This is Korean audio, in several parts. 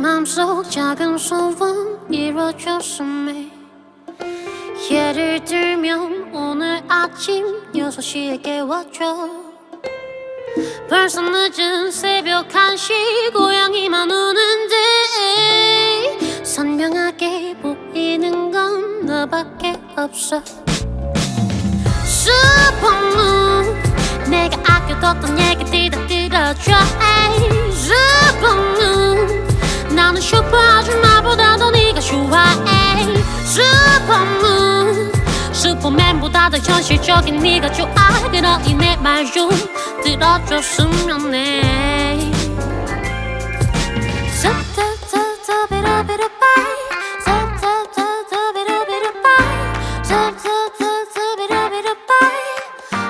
맘속 작은 소원 이루어졌음에 예를 들면 오늘 아침 6시에 깨웠죠. 벌써 늦은 새벽 1시 고양이만 우는데 선명하게 보이는 건 너밖에 없어. 슈퍼문 내가 아껴뒀던 얘기들 다 들어줘. 슈퍼문 나는 슈퍼 아줌마보다도 네가 좋아해 슈퍼문 슈퍼맨보다 더 현실적인 네가 좋아 그러니 내말 좀 들어줬으면 해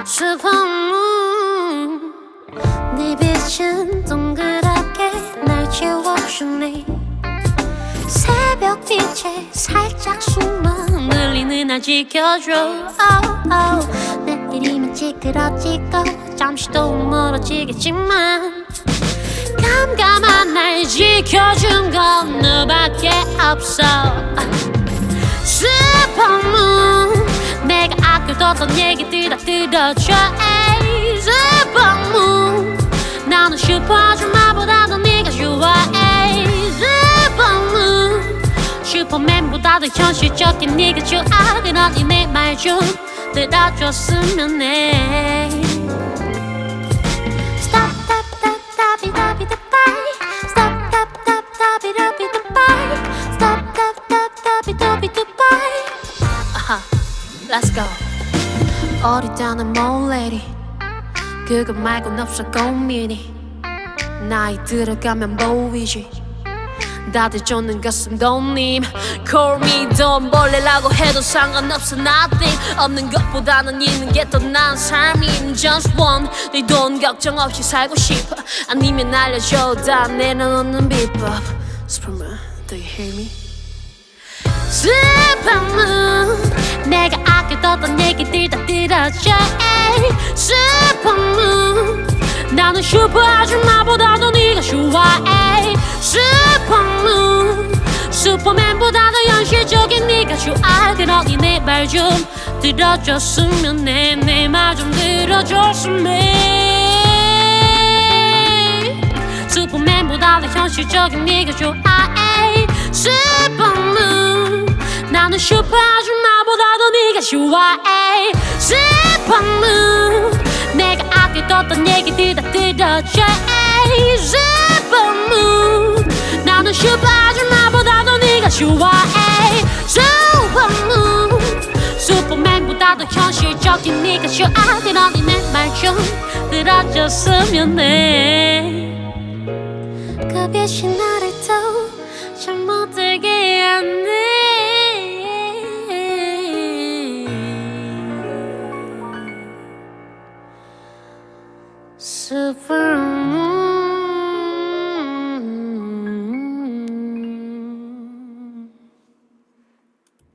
슈퍼문 네 빛은 동그랗게 날 채워주네 새벽 빛에 살짝 숨어 늘리는 날 지켜줘. Oh, oh. 내일이면 찌그러지고 잠시도 멀어지겠지만 깜깜한 날 지켜준 건 너밖에 없어. 슈퍼문 내가 아껴뒀던 얘기들 다 들어줘. 에이, 슈퍼문 나는 슈퍼 아 슈퍼맨보다도 현실적인 네가 좋아 그러니 내말좀 들어줬으면 해 let's go. 어리다는 몰래리 그거 말곤 없어 고민이 나이 들어가면 보이지 다들 쫓는 것은 돈님. Call me 돈 벌레라고 해도 상관없어 nothing. 없는 것보다는 있는 게 더 나은 삶임. Just one 네 돈 걱정 없이 살고 싶어. 아니면 알려줘 다 내려놓는 비법. Superman, do you hear me? 슈퍼문 내가 아껴뒀던 얘기들 다 들어줘 슈퍼문 나는 슈퍼 아줌마보다도 네가 좋아해 슈퍼문 슈퍼맨보다도 현실적인 네가 좋아 그러니 내 말 좀 들어줬으면 해내말 좀 들어줬으면. 해 슈퍼맨보다도 현실적인 네가 좋아해. 슈퍼문 나는 슈퍼 아줌마보다도 네가 좋아해. 슈퍼문 내가 아껴뒀던 얘기들 다 들어줘 나는 슈퍼 아줌마보다도 네가 좋아해. 슈퍼문 슈퍼맨보다도 현실적인 네가 좋아 그러니 내말좀 들어줬으면 해그 빛이 나